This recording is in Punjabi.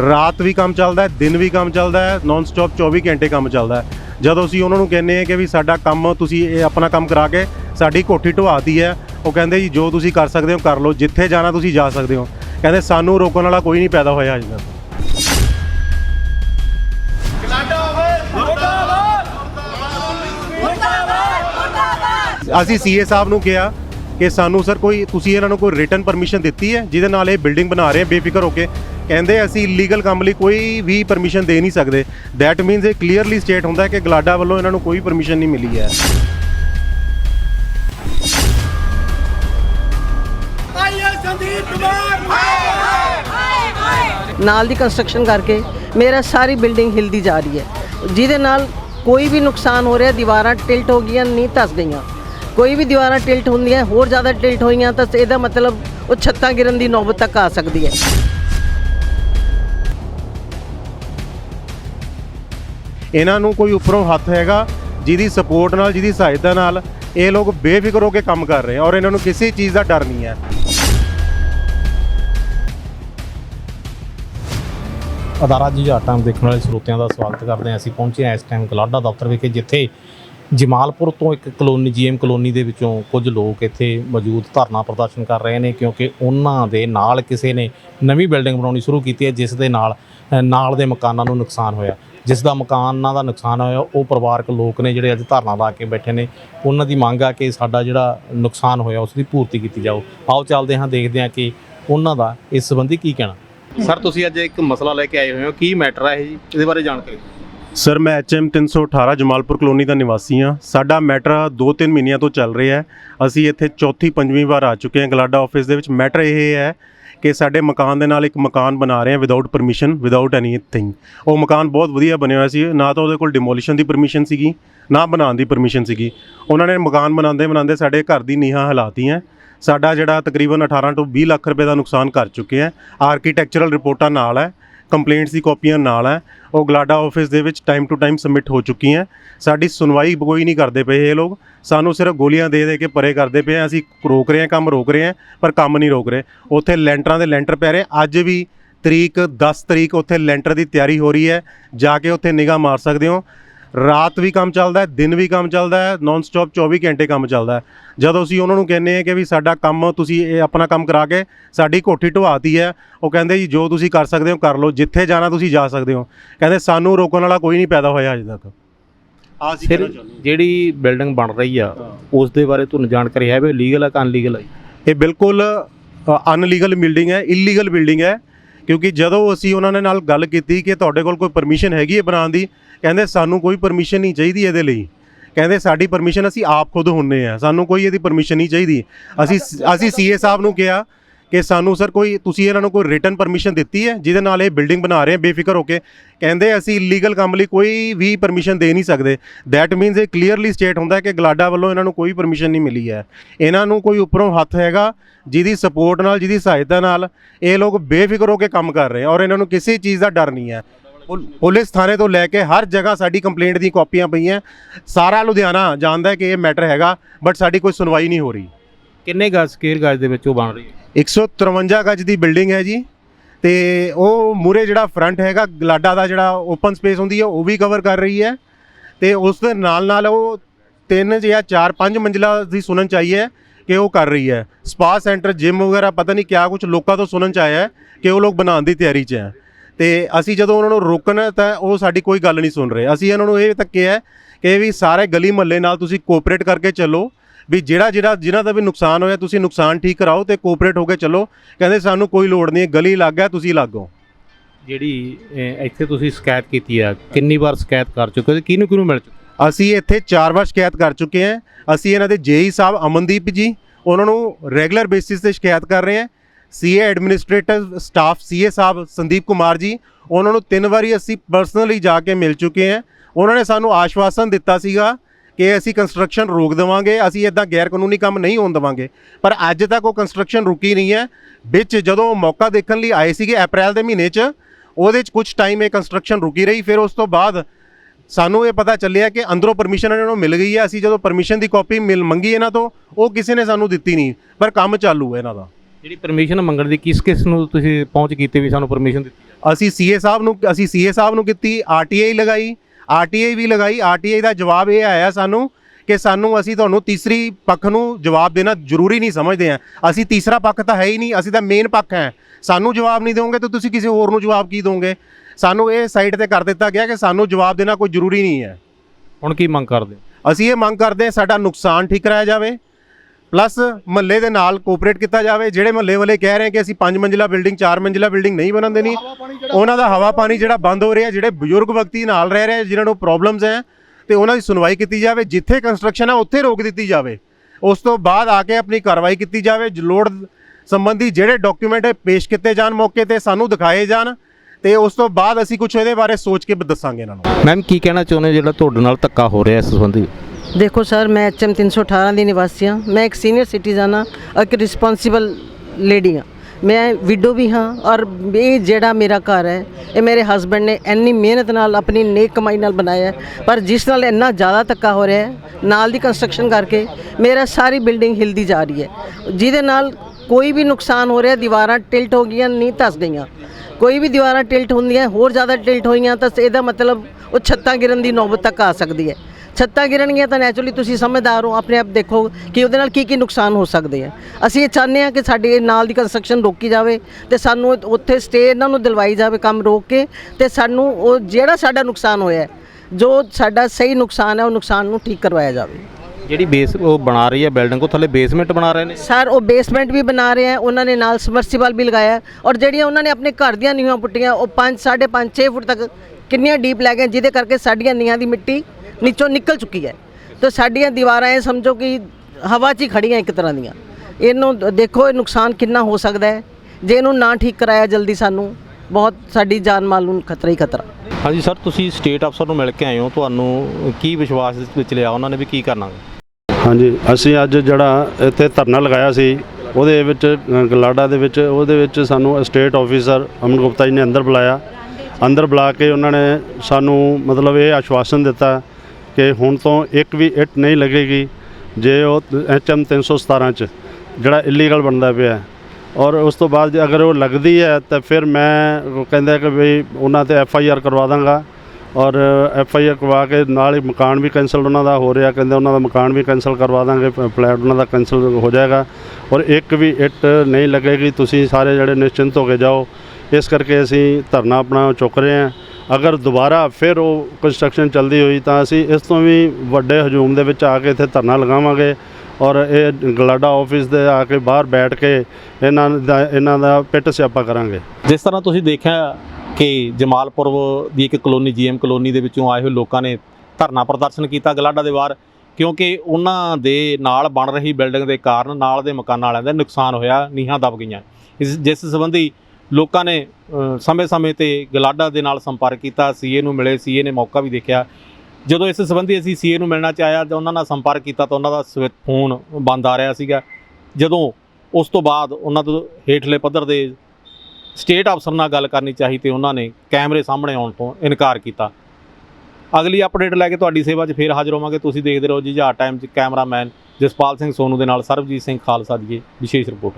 ਰਾਤ ਵੀ ਕੰਮ ਚੱਲਦਾ ਹੈ, ਦਿਨ ਵੀ ਕੰਮ ਚੱਲਦਾ ਹੈ ਨਾਨ ਸਟਾਪ 24 ਘੰਟੇ ਕੰਮ ਚੱਲਦਾ ਹੈ। ਜਦੋਂ ਅਸੀਂ ਉਹਨਾਂ ਨੂੰ ਕਹਿੰਦੇ ਆ ਕਿ ਵੀ ਸਾਡਾ ਕੰਮ, ਤੁਸੀਂ ਇਹ ਆਪਣਾ ਕੰਮ ਕਰਾ ਕੇ ਸਾਡੀ ਕੋਠੀ ਢਵਾਤੀ ਹੈ, ਉਹ ਕਹਿੰਦੇ ਜੀ, ਜੋ ਤੁਸੀਂ ਕਰ ਸਕਦੇ ਹੋ ਕਰ ਲਓ, ਜਿੱਥੇ ਜਾਣਾ ਤੁਸੀਂ ਜਾ ਸਕਦੇ ਹੋ। ਕਹਿੰਦੇ ਸਾਨੂੰ ਰੋਕਣ ਵਾਲਾ ਕੋਈ ਨਹੀਂ ਪੈਦਾ ਹੋਇਆ ਅੱਜ ਤੱਕ। ਅਸੀਂ ਸੀਏ ਸਾਹਿਬ ਨੂੰ ਕਿਹਾ ਕਿ ਸਾਨੂੰ ਸਰ ਕੋਈ, ਤੁਸੀਂ ਇਹਨਾਂ ਨੂੰ ਕੋਈ ਰਿਟਨ ਪਰਮਿਸ਼ਨ ਦਿੱਤੀ ਹੈ, ਜਿਹਦੇ ਨਾਲ ਇਹ ਬਿਲਡਿੰਗ ਬਣਾ ਰਹੇ ਬੇਫਿਕਰ ਹੋ ਕੇ? ਕਹਿੰਦੇ ਅਸੀਂ ਇਲੀਗਲ ਕੰਮ ਲਈ ਕੋਈ ਵੀ ਪਰਮਿਸ਼ਨ ਦੇ ਨਹੀਂ ਸਕਦੇ। ਦੈਟ ਮੀਨਸ ਇਹ ਕਲੀਅਰਲੀ ਸਟੇਟ ਹੁੰਦਾ ਹੈ ਕਿ ਗਲਾਡਾ ਵੱਲੋਂ ਇਹਨਾਂ ਨੂੰ ਕੋਈ ਪਰਮਿਸ਼ਨ ਨਹੀਂ ਮਿਲੀ ਹੈ। ਨਾਲ ਦੀ ਕੰਸਟਰਕਸ਼ਨ ਕਰਕੇ ਮੇਰਾ ਸਾਰੀ ਬਿਲਡਿੰਗ ਹਿਲਦੀ ਜਾ ਰਹੀ ਹੈ। ਜਿਹਦੇ ਨਾਲ ਕੋਈ ਵੀ ਨੁਕਸਾਨ ਹੋ ਰਿਹਾ ਦੀਵਾਰਾਂ ਟਿਲਟ ਹੋ ਗਈਆਂ ਨਹੀਂ ਧਸ ਗਈਆਂ। ਕੋਈ ਵੀ ਦੀਵਾਰਾਂ ਟਿਲਟ ਹੁੰਦੀਆਂ ਹੋਰ ਜ਼ਿਆਦਾ ਟਿਲਟ ਹੋਈਆਂ ਤਾਂ ਇਹਦਾ ਮਤਲਬ ਉਹ ਛੱਤਾਂ ਗਿਰਨ ਦੀ ਨੌਬਤ ਤੱਕ ਆ ਸਕਦੀ ਹੈ। ਇਹਨਾਂ ਨੂੰ ਕੋਈ ਉੱਪਰੋਂ ਹੱਥ ਹੈਗਾ, ਜਿਹਦੀ ਸਪੋਰਟ ਨਾਲ, ਜਿਹਦੀ ਸਹਾਇਤਾ ਨਾਲ ਇਹ ਲੋਕ ਬੇਫਿਕਰ ਹੋ ਕੇ ਕੰਮ ਕਰ ਰਹੇ ਆ ਔਰ ਇਹਨਾਂ ਨੂੰ ਕਿਸੇ ਚੀਜ਼ ਦਾ ਡਰ ਨਹੀਂ ਹੈ। ਅਦਾਰਾ ਜੁਝਾਰ ਟਾਈਮ ਦੇਖਣ ਵਾਲੇ ਸਰੋਤਿਆਂ ਦਾ ਸਵਾਗਤ ਕਰਦੇ ਹਾਂ। ਅਸੀਂ ਪਹੁੰਚੇ ਹਾਂ ਇਸ ਟਾਈਮ ਗਲਾਡਾ ਦਫ਼ਤਰ ਵਿਖੇ, ਜਿੱਥੇ ਜਮਾਲਪੁਰ ਤੋਂ ਇੱਕ ਕਲੋਨੀ ਜੀਐਮ ਕਲੋਨੀ ਦੇ ਵਿੱਚੋਂ ਕੁਝ ਲੋਕ ਇੱਥੇ ਮੌਜੂਦ ਧਰਨਾ ਪ੍ਰਦਰਸ਼ਨ ਕਰ ਰਹੇ ਨੇ, ਕਿਉਂਕਿ ਉਹਨਾਂ ਦੇ ਨਾਲ ਕਿਸੇ ਨੇ ਨਵੀਂ ਬਿਲਡਿੰਗ ਬਣਾਉਣੀ ਸ਼ੁਰੂ ਕੀਤੀ ਹੈ, ਜਿਸ ਦੇ ਨਾਲ ਨਾਲ ਦੇ ਮਕਾਨਾਂ ਨੂੰ ਨੁਕਸਾਨ ਹੋਇਆ। ਜਿਸ ਦਾ ਮਕਾਨਾਂ ਦਾ ਨੁਕਸਾਨ ਹੋਇਆ ਉਹ ਪਰਿਵਾਰਕ ਲੋਕ ਨੇ ਜਿਹੜੇ ਅੱਜ ਧਰਨਾ ਲਾ ਕੇ ਬੈਠੇ ਨੇ ਉਹਨਾਂ ਦੀ ਮੰਗ ਆ ਕਿ ਸਾਡਾ ਜਿਹੜਾ ਨੁਕਸਾਨ ਹੋਇਆ ਉਸ ਦੀ ਪੂਰਤੀ ਕੀਤੀ ਜਾਓ। ਆਓ ਚੱਲਦੇ ਹਾਂ ਦੇਖਦੇ ਹਾਂ ਕਿ ਉਹਨਾਂ ਦਾ ਇਸ ਸੰਬੰਧੀ ਕੀ ਕਹਿਣਾ। ਸਰ ਤੁਸੀਂ ਅੱਜ ਇੱਕ ਮਸਲਾ ਲੈ ਕੇ ਆਏ ਹੋਏ ਹੋ ਕੀ ਮੈਟਰ ਹੈ ਇਹ ਜੀ? ਇਹਦੇ ਬਾਰੇ ਜਾਣਕਾਰੀ ਸਰ ਮੈਂ ਐਚਐਮ 318 ਜਮਾਲਪੁਰ ਕਲੋਨੀ ਦਾ ਨਿਵਾਸੀ ਹਾਂ। ਸਾਡਾ ਮੈਟਰ 2-3 ਮਹੀਨਿਆਂ ਤੋਂ ਚੱਲ ਰਿਹਾ ਹੈ। ਅਸੀਂ ਇੱਥੇ ਚੌਥੀ ਪੰਜਵੀਂ ਵਾਰ ਆ ਚੁੱਕੇ ਹਾਂ ਗਲਾਡਾ ਆਫਿਸ ਦੇ ਵਿੱਚ। ਮੈਟਰ ਇਹ ਹੈ ਕਿ ਸਾਡੇ ਮਕਾਨ ਦੇ ਨਾਲ ਇੱਕ ਮਕਾਨ ਬਣਾ ਰਹੇ ਹਾਂ ਵਿਦਆਊਟ ਪਰਮਿਸ਼ਨ ਵਿਦਆਊਟ ਐਨੀਥਿੰਗ ਉਹ ਮਕਾਨ ਬਹੁਤ ਵਧੀਆ ਬਣਿਆ ਹੋਇਆ ਸੀ, ਨਾ ਤਾਂ ਉਹਦੇ ਕੋਲ ਡਿਮੋਲੀਸ਼ਨ ਦੀ ਪਰਮਿਸ਼ਨ ਸੀਗੀ, ਨਾ ਬਣਾਉਣ ਦੀ ਪਰਮਿਸ਼ਨ ਸੀਗੀ। ਉਹਨਾਂ ਨੇ ਮਕਾਨ ਬਣਾਉਂਦੇ ਬਣਾਉਂਦੇ ਸਾਡੇ ਘਰ ਦੀ ਨੀਹਾਂ ਹਿਲਾਤੀਆਂ ਸਾਡਾ ਜਿਹੜਾ ਤਕਰੀਬਨ 18 ਤੋਂ 20 ਲੱਖ ਰੁਪਏ ਦਾ ਨੁਕਸਾਨ ਕਰ ਚੁੱਕੇ ਆ ਆਰਕੀਟੈਕਚਰਲ ਰਿਪੋਰਟਾਂ ਨਾਲ ਹੈ। ਕੰਪਲੇਂਟਸ ਦੀ ਕਾਪੀਆਂ ਨਾਲ ਹੈ। ਉਹ ਗਲਾਡਾ ਆਫਿਸ ਦੇ ਵਿੱਚ ਟਾਈਮ ਟੂ ਟਾਈਮ ਸਬਮਿਟ ਹੋ ਚੁੱਕੀਆਂ ਸਾਡੀ ਸੁਣਵਾਈ ਕੋਈ ਨਹੀਂ ਕਰਦੇ ਪਏ ਇਹ ਲੋਕ। ਸਾਨੂੰ ਸਿਰਫ ਗੋਲੀਆਂ ਦੇ ਦੇ ਕੇ ਪਰੇ ਕਰਦੇ ਪਏ ਆ ਅਸੀਂ ਰੋਕ ਰਹੇ ਹਾਂ, ਕੰਮ ਰੋਕ ਰਹੇ ਹਾਂ, ਪਰ ਕੰਮ ਨਹੀਂ ਰੋਕ ਰਹੇ। ਉੱਥੇ ਲੈਂਟਰਾਂ ਦੇ ਲੈਂਟਰ ਪੈ ਰਹੇ। ਅੱਜ ਵੀ ਤਰੀਕ 10 ਤਰੀਕ ਉੱਥੇ ਲੈਂਟਰ ਦੀ ਤਿਆਰੀ ਹੋ ਰਹੀ ਹੈ। ਜਾ ਕੇ ਉੱਥੇ ਨਿਗਾਹ ਮਾਰ ਸਕਦੇ ਹੋ। ਰਾਤ ਵੀ ਕੰਮ ਚੱਲਦਾ ਹੈ ਦਿਨ ਵੀ ਕੰਮ ਚੱਲਦਾ ਹੈ ਨਾਨ ਸਟਾਪ 24 ਘੰਟੇ ਕੰਮ ਚੱਲਦਾ ਹੈ। ਜਦੋਂ ਅਸੀਂ ਉਹਨਾਂ ਨੂੰ ਕਹਿੰਦੇ ਆ ਕਿ ਵੀ ਸਾਡਾ ਕੰਮ ਤੁਸੀਂ ਇਹ ਆਪਣਾ ਕੰਮ ਕਰਾ ਕੇ ਸਾਡੀ ਕੋਠੀ ਢਵਾਤੀ ਹੈ ਉਹ ਕਹਿੰਦੇ ਜੀ ਜੋ ਤੁਸੀਂ ਕਰ ਸਕਦੇ ਹੋ ਕਰ ਲਓ ਜਿੱਥੇ ਜਾਣਾ ਤੁਸੀਂ ਜਾ ਸਕਦੇ ਹੋ। ਕਹਿੰਦੇ ਸਾਨੂੰ ਰੋਕਣ ਵਾਲਾ ਕੋਈ ਨਹੀਂ ਪੈਦਾ ਹੋਇਆ ਅਜੇ ਤੱਕ। ਆ ਸੀ ਫਿਰ ਜਿਹੜੀ ਬਿਲਡਿੰਗ ਬਣ ਰਹੀ ਆ ਉਸ ਦੇ ਬਾਰੇ ਤੁਹਾਨੂੰ ਜਾਣਕਾਰੀ ਹੈ ਵੀ ਲੀਗਲ ਹੈ ਕਿ ਅਨਲੀਗਲ ਹੈ ਇਹ ਬਿਲਕੁਲ ਅਨਲੀਗਲ ਬਿਲਡਿੰਗ ਹੈ ਇਲੀਗਲ ਬਿਲਡਿੰਗ ਹੈ। ਕਿਉਂਕਿ ਜਦੋਂ ਅਸੀਂ ਉਹਨਾਂ ਦੇ ਨਾਲ ਗੱਲ ਕੀਤੀ ਕਿ ਤੁਹਾਡੇ ਕੋਲ ਕੋਈ ਪਰਮਿਸ਼ਨ ਹੈਗੀ ਹੈ ਬਣਾਉਣ ਦੀ ਕਹਿੰਦੇ ਸਾਨੂੰ ਕੋਈ ਪਰਮਿਸ਼ਨ ਨਹੀਂ ਚਾਹੀਦੀ ਇਹਦੇ ਲਈ। ਕਹਿੰਦੇ ਸਾਡੀ ਪਰਮਿਸ਼ਨ ਅਸੀਂ ਆਪ ਖੁਦ ਹੁੰਨੇ ਆ ਸਾਨੂੰ ਕੋਈ ਇਹਦੀ ਪਰਮਿਸ਼ਨ ਨਹੀਂ ਚਾਹੀਦੀ। ਅਸੀਂ ਅਸੀਂ ਸੀਏ ਸਾਹਿਬ ਨੂੰ ਕਿਹਾ ਕਿ ਸਾਨੂੰ ਸਰ ਕੋਈ, ਤੁਸੀਂ ਇਹਨਾਂ ਨੂੰ ਕੋਈ ਰਿਟਨ ਪਰਮਿਸ਼ਨ ਦਿੱਤੀ ਹੈ, ਜਿਹਦੇ ਨਾਲ ਇਹ ਬਿਲਡਿੰਗ ਬਣਾ ਰਹੇ ਆ ਬੇਫਿਕਰ ਹੋ ਕੇ? ਕਹਿੰਦੇ ਅਸੀਂ ਇਲੀਗਲ ਕੰਮ ਲਈ ਕੋਈ ਵੀ ਪਰਮਿਸ਼ਨ ਦੇ ਨਹੀਂ ਸਕਦੇ। ਦੈਟ ਮੀਨਸ ਇਹ ਕਲੀਅਰਲੀ ਸਟੇਟ ਹੁੰਦਾ ਕਿ ਗਲਾਡਾ ਵੱਲੋਂ ਇਹਨਾਂ ਨੂੰ ਕੋਈ ਪਰਮਿਸ਼ਨ ਨਹੀਂ ਮਿਲੀ ਹੈ। ਇਹਨਾਂ ਨੂੰ ਕੋਈ ਉੱਪਰੋਂ ਹੱਥ ਹੈਗਾ, ਜਿਹਦੀ ਸਪੋਰਟ ਨਾਲ, ਜਿਹਦੀ ਸਹਾਇਤਾ ਨਾਲ ਇਹ ਲੋਕ ਬੇਫਿਕਰ ਹੋ ਕੇ ਕੰਮ ਕਰ ਰਹੇ ਆ ਔਰ ਇਹਨਾਂ ਨੂੰ ਕਿਸੇ ਚੀਜ਼ ਦਾ ਡਰ ਨਹੀਂ ਹੈ। ਪੁਲ- ਪੁਲਿਸ ਥਾਣੇ ਤੋਂ ਲੈ ਕੇ ਹਰ ਜਗ੍ਹਾ ਸਾਡੀ ਕੰਪਲੇਂਟ ਦੀ ਕਾਪੀਆਂ ਪਈਆਂ। ਸਾਰਾ ਲੁਧਿਆਣਾ ਜਾਣਦਾ ਕਿ ਇਹ ਮੈਟਰ ਹੈਗਾ ਬਟ ਸਾਡੀ ਕੋਈ ਸੁਣਵਾਈ ਨਹੀਂ ਹੋ ਰਹੀ। ਕਿੰਨੇ ਗਜ ਸਕੇਅਰ ਗਜ ਦੇ ਵਿੱਚ ਉਹ ਬਣ ਰਹੀ ਹੈ? 153 ਗਜ ਦੀ ਬਿਲਡਿੰਗ ਹੈ ਜੀ ਤੇ ਉਹ ਮੂਰੇ ਜਿਹੜਾ ਫਰੰਟ ਹੈਗਾ ਗਲਾਡਾ ਦਾ ਜਿਹੜਾ ਓਪਨ ਸਪੇਸ ਹੁੰਦੀ ਹੈ, ਉਹ ਵੀ ਕਵਰ ਕਰ ਰਹੀ ਹੈ ਤੇ ਉਸ ਦੇ ਨਾਲ ਨਾਲ ਉਹ ਤਿੰਨ ਜਾਂ ਚਾਰ ਪੰਜ ਮੰਜ਼ਿਲਾ ਦੀ ਸੁਣਨ ਚਾਹੀਏ ਕਿ ਉਹ ਕਰ ਰਹੀ ਹੈ। ਸਪਾ ਸੈਂਟਰ, ਜਿਮ ਵਗੈਰਾ, ਪਤਾ ਨਹੀਂ ਕਿਆ ਕੁਝ ਲੋਕਾਂ ਤੋਂ ਸੁਣਨ ਚ ਆਇਆ ਕਿ ਉਹ ਲੋਕ ਬਣਾਉਣ ਦੀ ਤਿਆਰੀ 'ਚ ਹੈ। ਤੇ ਅਸੀਂ ਜਦੋਂ ਉਹਨਾਂ ਨੂੰ ਰੋਕਣ, ਤਾਂ ਉਹ ਸਾਡੀ ਕੋਈ ਗੱਲ ਨਹੀਂ ਸੁਣ ਰਹੇ। ਅਸੀਂ ਇਹਨਾਂ ਨੂੰ ਇਹ ਤੱਕ ਕਿਹਾ ਹੈ ਕਿ ਵੀ ਸਾਰੇ ਗਲੀ ਮਹੱਲੇ ਨਾਲ ਤੁਸੀਂ ਕੋਆਪਰੇਟ ਕਰਕੇ ਚੱਲੋ। ਵੀ ਜਿਹੜਾ ਜਿਹੜਾ ਜਿਨ੍ਹਾਂ ਦਾ ਵੀ ਨੁਕਸਾਨ ਹੋਇਆ ਤੁਸੀਂ ਨੁਕਸਾਨ ਠੀਕ ਕਰਾਓ ਤੇ ਕੋਆਪਰੇਟ ਹੋ ਕੇ ਚੱਲੋ। ਕਹਿੰਦੇ ਸਾਨੂੰ ਕੋਈ ਲੋੜ ਨਹੀਂ ਹੈ, ਗਲੀ ਲੱਗ ਗਿਆ ਤੁਸੀਂ ਲੱਗੋ ਜਿਹੜੀ ਅਹ, ਇੱਥੇ ਤੁਸੀਂ ਸ਼ਿਕਾਇਤ ਕੀਤੀ ਆ ਕਿੰਨੀ ਵਾਰ ਸ਼ਿਕਾਇਤ ਕਰ ਚੁੱਕੇ ਹੋ ਤੇ ਕਿਹਨੂੰ ਕਿਹਨੂੰ ਮਿਲ ਚੁੱਕੇ ਅਸੀਂ ਇੱਥੇ ਚਾਰ ਵਾਰ ਸ਼ਿਕਾਇਤ ਕਰ ਚੁੱਕੇ ਹਾਂ। ਅਸੀਂ ਇਹਨਾਂ ਦੇ ਜੇਈ ਸਾਹਿਬ ਅਮਨਦੀਪ ਜੀ ਉਹਨਾਂ ਨੂੰ ਰੈਗੂਲਰ ਬੇਸਿਸ ਤੇ ਸ਼ਿਕਾਇਤ ਕਰ ਰਹੇ ਹਾਂ। ਸੀਏ ਐਡਮਿਨਿਸਟ੍ਰੇਟਿਵ ਸਟਾਫ ਸੀਏ ਸਾਹਿਬ ਸੰਦੀਪ ਕੁਮਾਰ ਜੀ ਉਹਨਾਂ ਨੂੰ ਤਿੰਨ ਵਾਰੀ ਅਸੀਂ ਪਰਸਨਲੀ ਜਾ ਕੇ ਮਿਲ ਚੁੱਕੇ ਹਾਂ। ਉਹਨਾਂ ਨੇ ਸਾਨੂੰ ਆਸ਼ਵਾਸਨ ਦਿੱਤਾ ਸੀਗਾ ਕਿ ਅਸੀਂ ਕੰਸਟਰਕਸ਼ਨ ਰੋਕ ਦੇਵਾਂਗੇ ਅਸੀਂ ਇਦਾਂ ਗੈਰ ਕਾਨੂੰਨੀ ਕੰਮ ਨਹੀਂ ਹੋਣ ਦੇਵਾਂਗੇ। ਪਰ ਅੱਜ ਤੱਕ ਉਹ ਕੰਸਟਰਕਸ਼ਨ ਰੁਕੀ ਨਹੀਂ ਹੈ। ਵਿੱਚ ਜਦੋਂ ਮੌਕਾ ਦੇਖਣ ਲਈ ਆਏ ਸੀਗੇ ਅਪ੍ਰੈਲ ਦੇ ਮਹੀਨੇ 'ਚ ਉਹਦੇ 'ਚ ਕੁਝ ਟਾਈਮ ਇਹ ਕੰਸਟਰਕਸ਼ਨ ਰੁਕੀ ਰਹੀ। ਫਿਰ ਉਸ ਤੋਂ ਬਾਅਦ ਸਾਨੂੰ ਇਹ ਪਤਾ ਚੱਲਿਆ ਕਿ ਅੰਦਰੋਂ ਪਰਮਿਸ਼ਨ ਇਹਨਾਂ ਨੂੰ ਮਿਲ ਗਈ ਹੈ। ਅਸੀਂ ਜਦੋਂ ਪਰਮਿਸ਼ਨ ਦੀ ਕਾਪੀ ਮਿਲ ਮੰਗੀ ਇਹਨਾਂ ਤੋਂ ਉਹ ਕਿਸੇ ਨੇ ਸਾਨੂੰ ਦਿੱਤੀ ਨਹੀਂ। ਪਰ ਕੰਮ ਚਾਲੂ ਹੈ ਇਹਨਾਂ ਦਾ। ਜਿਹੜੀ ਪਰਮਿਸ਼ਨ ਮੰਗਣ ਦੀ ਕਿਸ ਕਿਸ ਨੂੰ ਤੁਸੀਂ ਪਹੁੰਚ ਕੀਤੀ ਵੀ ਸਾਨੂੰ ਪਰਮਿਸ਼ਨ ਦਿੱਤੀ? ਅਸੀਂ ਸੀਏ ਸਾਹਿਬ ਨੂੰ ਅਸੀਂ ਸੀਏ ਸਾਹਿਬ ਨੂੰ ਕੀਤੀ ਆਰਟੀਆਈ ਲਗਾਈ। ਆਰਟੀਆਈ ਵੀ ਲਗਾਈ। ਆਰਟੀਆਈ ਦਾ ਜਵਾਬ ਇਹ ਆਇਆ ਸਾਨੂੰ ਕਿ ਸਾਨੂੰ ਅਸੀਂ ਤੁਹਾਨੂੰ ਤੀਸਰੀ ਪੱਖ ਨੂੰ ਜਵਾਬ ਦੇਣਾ ਜ਼ਰੂਰੀ ਨਹੀਂ ਸਮਝਦੇ ਆ। ਅਸੀਂ ਤੀਸਰਾ ਪੱਖ ਤਾਂ ਹੈ ਹੀ ਨਹੀਂ ਅਸੀਂ ਤਾਂ ਮੇਨ ਪੱਖ ਹੈ ਸਾਨੂੰ ਜਵਾਬ ਨਹੀਂ ਦਿਓਗੇ ਤਾਂ ਤੁਸੀਂ ਕਿਸੇ ਹੋਰ ਨੂੰ ਜਵਾਬ ਕੀ ਦੋਗੇ? ਸਾਨੂੰ ਇਹ ਸਾਈਡ ਤੇ ਕਰ ਦਿੱਤਾ ਗਿਆ ਕਿ ਸਾਨੂੰ ਜਵਾਬ ਦੇਣਾ ਕੋਈ ਜ਼ਰੂਰੀ ਨਹੀਂ ਹੈ। ਹੁਣ ਕੀ ਮੰਗ ਕਰਦੇ? ਅਸੀਂ ਇਹ ਮੰਗ ਕਰਦੇ ਸਾਡਾ ਨੁਕਸਾਨ ਠੀਕ ਕਰਾਇਆ ਜਾਵੇ। ਪਲੱਸ ਮਹੱਲੇ ਦੇ ਨਾਲ ਕੋਆਪਰੇਟ ਕੀਤਾ ਜਾਵੇ ਜਿਹੜੇ ਮਹੱਲੇ ਵਾਲੇ ਕਹਿ ਰਹੇ ਕਿ ਅਸੀਂ 5 ਮੰਜ਼ਿਲਾ ਬਿਲਡਿੰਗ 4 ਮੰਜ਼ਿਲਾ ਬਿਲਡਿੰਗ ਨਹੀਂ ਬਣਨ ਦੇਣੀ ਉਹਨਾਂ ਦਾ ਹਵਾ ਪਾਣੀ ਜਿਹੜਾ ਬੰਦ ਹੋ ਰਿਹਾ ਜਿਹੜੇ ਬਜ਼ੁਰਗ ਵਿਅਕਤੀ ਨਾਲ ਰਹਿ ਰਹੇ ਜਿਨ੍ਹਾਂ ਨੂੰ ਪ੍ਰੋਬਲਮਸ ਹੈ ਤੇ ਉਹਨਾਂ ਦੀ ਸੁਣਵਾਈ ਕੀਤੀ ਜਾਵੇ ਜਿੱਥੇ ਕੰਸਟਰਕਸ਼ਨ ਹੈ ਉੱਥੇ ਰੋਕ ਦਿੱਤੀ ਜਾਵੇ। ਉਸ ਤੋਂ ਬਾਅਦ ਆ ਕੇ ਆਪਣੀ ਕਾਰਵਾਈ ਕੀਤੀ ਜਾਵੇ ਜ- ਲੋੜ ਸੰਬੰਧੀ ਜਿਹੜੇ ਡਾਕੂਮੈਂਟ ਪੇਸ਼ ਕੀਤੇ ਜਾਣ ਮੌਕੇ ਤੇ ਸਾਨੂੰ ਦਿਖਾਏ ਜਾਣ ਤੇ ਉਸ ਤੋਂ ਬਾਅਦ ਅਸੀਂ ਕੁਝ ਇਹਦੇ ਬਾਰੇ ਸੋਚ ਕੇ ਦੱਸਾਂਗੇ ਇਹਨਾਂ ਨੂੰ। ਮੈਮ ਕੀ ਕਹਿਣਾ ਚਾਹੁੰਦੇ ਜਿਹੜਾ ਤੁਹਾਡੇ ਨਾਲ ਧੱਕਾ ਹੋ ਰਿਹਾ ਇਸ ਸੰਬੰਧੀ? ਦੇਖੋ ਸਰ, ਮੈਂ ਐਚਐਮ 318 ਦੀ ਨਿਵਾਸੀ ਹਾਂ। ਮੈਂ ਇੱਕ ਸੀਨੀਅਰ ਸਿਟੀਜ਼ਨ ਹਾਂ, ਇੱਕ ਰਿਸਪੌਂਸਿਬਲ ਲੇਡੀ ਹਾਂ। ਮੈਂ ਵਿਡੋ ਵੀ ਹਾਂ ਔਰ ਇਹ ਜਿਹੜਾ ਮੇਰਾ ਘਰ ਹੈ, ਇਹ ਮੇਰੇ ਹਸਬੰਡ ਨੇ ਇੰਨੀ ਮਿਹਨਤ ਨਾਲ ਆਪਣੀ ਨੇਕ ਕਮਾਈ ਨਾਲ ਬਣਾਇਆ ਹੈ। ਪਰ ਜਿਸ ਨਾਲ ਇੰਨਾ ਜ਼ਿਆਦਾ ਧੱਕਾ ਹੋ ਰਿਹਾ ਹੈ, ਨਾਲ ਦੀ ਕੰਸਟਰਕਸ਼ਨ ਕਰਕੇ ਮੇਰਾ ਸਾਰੀ ਬਿਲਡਿੰਗ ਹਿਲਦੀ ਜਾ ਰਹੀ ਹੈ। ਜਿਹਦੇ ਨਾਲ ਕੋਈ ਵੀ ਨੁਕਸਾਨ ਹੋ ਰਿਹਾ, ਦੀਵਾਰਾਂ ਟਿਲਟ ਹੋ ਗਈਆਂ, ਨਹੀਂ ਧਸ ਗਈਆਂ। ਕੋਈ ਵੀ ਦੀਵਾਰਾਂ ਟਿਲਟ ਹੁੰਦੀਆਂ, ਹੋਰ ਜ਼ਿਆਦਾ ਟਿਲਟ ਹੋਈਆਂ, ਤਾਂ ਇਹਦਾ ਮਤਲਬ ਉਹ ਛੱਤਾਂ ਗਿਰਨ ਦੀ ਨੌਬਤ ਤੱਕ ਆ ਸਕਦੀ ਹੈ। ਛੱਤਾਂ ਗਿਰਨਗੀਆਂ ਤਾਂ ਨੈਚੁਰਲੀ ਤੁਸੀਂ ਸਮਝਦਾਰ ਹੋ ਆਪਣੇ ਆਪ ਦੇਖੋ ਕਿ ਉਹਦੇ ਨਾਲ ਕੀ ਕੀ ਨੁਕਸਾਨ ਹੋ ਸਕਦੇ ਆ। ਅਸੀਂ ਇਹ ਚਾਹੁੰਦੇ ਹਾਂ ਕਿ ਸਾਡੇ ਨਾਲ ਦੀ ਕੰਸਟਰਕਸ਼ਨ ਰੋਕੀ ਜਾਵੇ ਤੇ ਸਾਨੂੰ ਉੱਥੇ ਸਟੇ ਇਹਨਾਂ ਨੂੰ ਦਿਲਵਾਈ ਜਾਵੇ ਕੰਮ ਰੋਕ ਕੇ ਤੇ ਸਾਨੂੰ ਉਹ ਜਿਹੜਾ ਸਾਡਾ ਨੁਕਸਾਨ ਹੋਇਆ ਜੋ ਸਾਡਾ ਸਹੀ ਨੁਕਸਾਨ ਹੈ ਉਹ ਨੁਕਸਾਨ ਨੂੰ ਠੀਕ ਕਰਵਾਇਆ ਜਾਵੇ। ਜਿਹੜੀ ਬੇਸ ਉਹ ਬਣਾ ਰਹੀ ਹੈ ਬਿਲਡਿੰਗ ਉਹ ਥੱਲੇ ਬੇਸਮੈਂਟ ਬਣਾ ਰਹੇ ਨੇ? ਸਰ ਉਹ ਬੇਸਮੈਂਟ ਵੀ ਬਣਾ ਰਹੇ ਆ ਉਹਨਾਂ ਨੇ ਨਾਲ ਸਮਰਸੀਬਲ ਵੀ ਲਗਾਇਆ ਔਰ ਜਿਹੜੀਆਂ ਉਹਨਾਂ ਨੇ ਆਪਣੇ ਘਰ ਦੀਆਂ ਨੀਹਾਂ ਪੁੱਟੀਆਂ ਉਹ 5 5.5 6 ਫੁੱਟ ਤੱਕ ਕਿੰਨੀਆਂ ਡੀਪ ਲੈ ਗਏ ਜਿਹਦੇ ਕਰਕੇ ਸਾਡੀਆਂ ਨੀਹਾਂ ਦੀ ਮਿੱਟੀ ਨੀਚੋਂ ਨਿਕਲ ਚੁੱਕੀ ਹੈ। ਤੇ ਸਾਡੀਆਂ ਦੀਵਾਰਾਂ ਇਹ ਸਮਝੋ ਕਿ ਹਵਾ 'ਚ ਹੀ ਖੜੀਆਂ ਇੱਕ ਤਰ੍ਹਾਂ ਦੀਆਂ। ਇਹਨੂੰ ਦੇਖੋ ਇਹ ਨੁਕਸਾਨ ਕਿੰਨਾ ਹੋ ਸਕਦਾ ਹੈ। ਜੇ ਇਹਨੂੰ ਨਾ ਠੀਕ ਕਰਾਇਆ ਜਲਦੀ ਸਾਨੂੰ ਬਹੁਤ ਸਾਡੀ ਜਾਨ ਮਾਲ ਨੂੰ ਖਤਰਾ ਹੀ ਖਤਰਾ। ਹਾਂਜੀ ਸਰ ਤੁਸੀਂ ਸਟੇਟ ਅਫਸਰ ਨੂੰ ਮਿਲ ਕੇ ਆਏ ਹੋ। ਤੁਹਾਨੂੰ ਕੀ ਵਿਸ਼ਵਾਸ ਵਿੱਚ ਲਿਆ? ਉਹਨਾਂ ਨੇ ਵੀ ਕੀ ਕਰਨਾ? ਹਾਂਜੀ ਅਸੀਂ ਅੱਜ ਜਿਹੜਾ ਇੱਥੇ ਧਰਨਾ ਲਗਾਇਆ ਸੀ ਉਹਦੇ ਵਿੱਚ ਗਲਾਡਾ ਦੇ ਵਿੱਚ ਉਹਦੇ ਵਿੱਚ ਸਾਨੂੰ ਸਟੇਟ ਆਫੀਸਰ ਅਮਨ ਗੁਪਤਾ ਜੀ ਨੇ ਅੰਦਰ ਬੁਲਾਇਆ। ਅੰਦਰ ਬੁਲਾ ਕੇ ਉਹਨਾਂ ਨੇ ਸਾਨੂੰ ਮਤਲਬ ਇਹ ਆਸ਼ਵਾਸਨ ਦਿੱਤਾ ਕਿ ਹੁਣ ਤੋਂ ਇੱਕ ਵੀ ਇੱਟ ਨਹੀਂ ਲੱਗੇਗੀ ਜੇ ਉਹ ਐਚਐਮ 317 ਚ ਜਿਹੜਾ ਇਲੀਗਲ ਬਣਦਾ ਪਿਆ ਔਰ ਉਸ ਤੋਂ ਬਾਅਦ ਜੇ ਅਗਰ ਉਹ ਲੱਗਦੀ ਹੈ ਤਾਂ ਫਿਰ ਮੈਂ ਉਹ ਕਹਿੰਦਾ ਕਿ ਵੀ ਉਹਨਾਂ ਤੇ ਐਫ ਆਈ ਆਰ ਕਰਵਾ ਦਾਂਗਾ। ਔਰ ਐਫ ਆਈ ਆਰ ਕਰਵਾ ਕੇ ਨਾਲ ਹੀ ਮਕਾਨ ਵੀ ਕੈਂਸਲ ਉਹਨਾਂ ਦਾ ਹੋ ਰਿਹਾ, ਕਹਿੰਦੇ ਉਹਨਾਂ ਦਾ ਮਕਾਨ ਵੀ ਕੈਂਸਲ ਕਰਵਾ ਦਾਂਗੇ ਫਲੈਟ ਉਹਨਾਂ ਦਾ ਕੈਂਸਲ ਹੋ ਜਾਏਗਾ। ਔਰ ਇੱਕ ਵੀ ਇੱਟ ਨਹੀਂ ਲੱਗੇਗੀ, ਤੁਸੀਂ ਸਾਰੇ ਜਿਹੜੇ ਨਿਸ਼ਚਿੰਤ ਹੋ ਕੇ ਜਾਓ। ਇਸ ਕਰਕੇ ਅਸੀਂ ਧਰਨਾ ਆਪਣਾ ਚੁੱਕ ਰਹੇ ਹਾਂ। ਅਗਰ ਦੁਬਾਰਾ ਫਿਰ ਉਹ ਕੰਸਟਰਕਸ਼ਨ ਚੱਲਦੀ ਹੋਈ ਤਾਂ ਅਸੀਂ ਇਸ ਤੋਂ ਵੀ ਵੱਡੇ ਹਜੂਮ ਦੇ ਵਿੱਚ ਆ ਕੇ ਇੱਥੇ ਧਰਨਾ ਲਗਾਵਾਂਗੇ ਔਰ ਇਹ ਗਲਾਡਾ ਆਫਿਸ ਦੇ ਆ ਕੇ ਬਾਹਰ ਬੈਠ ਕੇ ਇਹਨਾਂ ਦਾ ਇਹਨਾਂ ਦਾ ਪਿੱਟ ਸਿਆਪਾ ਕਰਾਂਗੇ। ਜਿਸ ਤਰ੍ਹਾਂ ਤੁਸੀਂ ਦੇਖਿਆ ਕਿ ਜਮਾਲਪੁਰ ਦੀ ਇੱਕ ਕਲੋਨੀ, ਜੀਐਮ ਕਲੋਨੀ ਦੇ ਵਿੱਚੋਂ ਆਏ ਹੋਏ ਲੋਕਾਂ ਨੇ ਧਰਨਾ ਪ੍ਰਦਰਸ਼ਨ ਕੀਤਾ ਗਲਾਡਾ ਦੇ ਬਾਹਰ, ਕਿਉਂਕਿ ਉਹਨਾਂ ਦੇ ਨਾਲ ਬਣ ਰਹੀ ਬਿਲਡਿੰਗ ਦੇ ਕਾਰਨ ਨਾਲ ਦੇ ਮਕਾਨਾਂ ਵਾਲਿਆਂ ਦਾ ਨੁਕਸਾਨ ਹੋਇਆ, ਨੀਹਾਂ ਦਬ ਗਈਆਂ। ਇਸ, ਜਿਸ ਸੰਬੰਧੀ ਲੋਕਾਂ ਨੇ ਸਮੇਂ-ਸਮੇਂ ਤੇ ਗਲਾਡਾ ਦੇ ਨਾਲ ਸੰਪਰਕ ਕੀਤਾ, ਸੀਏ ਨੂੰ ਮਿਲੇ, ਸੀਏ ਨੇ ਮੌਕਾ ਵੀ ਦੇਖਿਆ। ਜਦੋਂ ਇਸ ਸੰਬੰਧੀ ਅਸੀਂ ਸੀਏ ਨੂੰ ਮਿਲਣਾ ਚਾਹਿਆ ਤਾਂ ਉਹਨਾਂ ਨਾਲ ਸੰਪਰਕ ਕੀਤਾ, ਤਾਂ ਉਹਨਾਂ ਦਾ ਸਵਿ- ਫੋਨ ਬੰਦ ਆ ਰਿਹਾ ਸੀਗਾ। ਜਦੋਂ ਉਸ ਤੋਂ ਬਾਅਦ ਉਹਨਾਂ ਤੋਂ ਹੇਠਲੇ ਪੱਧਰ ਦੇ ਸਟੇਟ ਅਫਸਰ ਨਾਲ ਗੱਲ ਕਰਨੀ ਚਾਹੀ ਤੇ ਉਹਨਾਂ ਨੇ ਕੈਮਰੇ ਸਾਹਮਣੇ ਆਉਣ ਤੋਂ ਇਨਕਾਰ ਕੀਤਾ। ਅਗਲੀ ਅਪਡੇਟ ਲੈ ਕੇ ਤੁਹਾਡੀ ਸੇਵਾ 'ਚ ਫੇਰ ਹਾਜ਼ਰ ਹੋਵਾਂਗੇ। ਤੁਸੀਂ ਦੇਖਦੇ ਰਹੋ ਜੀ ਜਹਾਰ ਟਾਈਮ 'ਚ ਕੈਮਰਾਮੈਨ ਜਸਪਾਲ ਸਿੰਘ ਸੋਨੂ ਦੇ ਨਾਲ ਸਰਬਜੀਤ ਸਿੰਘ ਖਾਲਸਾ ਦੀ ਵਿਸ਼ੇਸ਼ ਰਿਪੋਰਟ।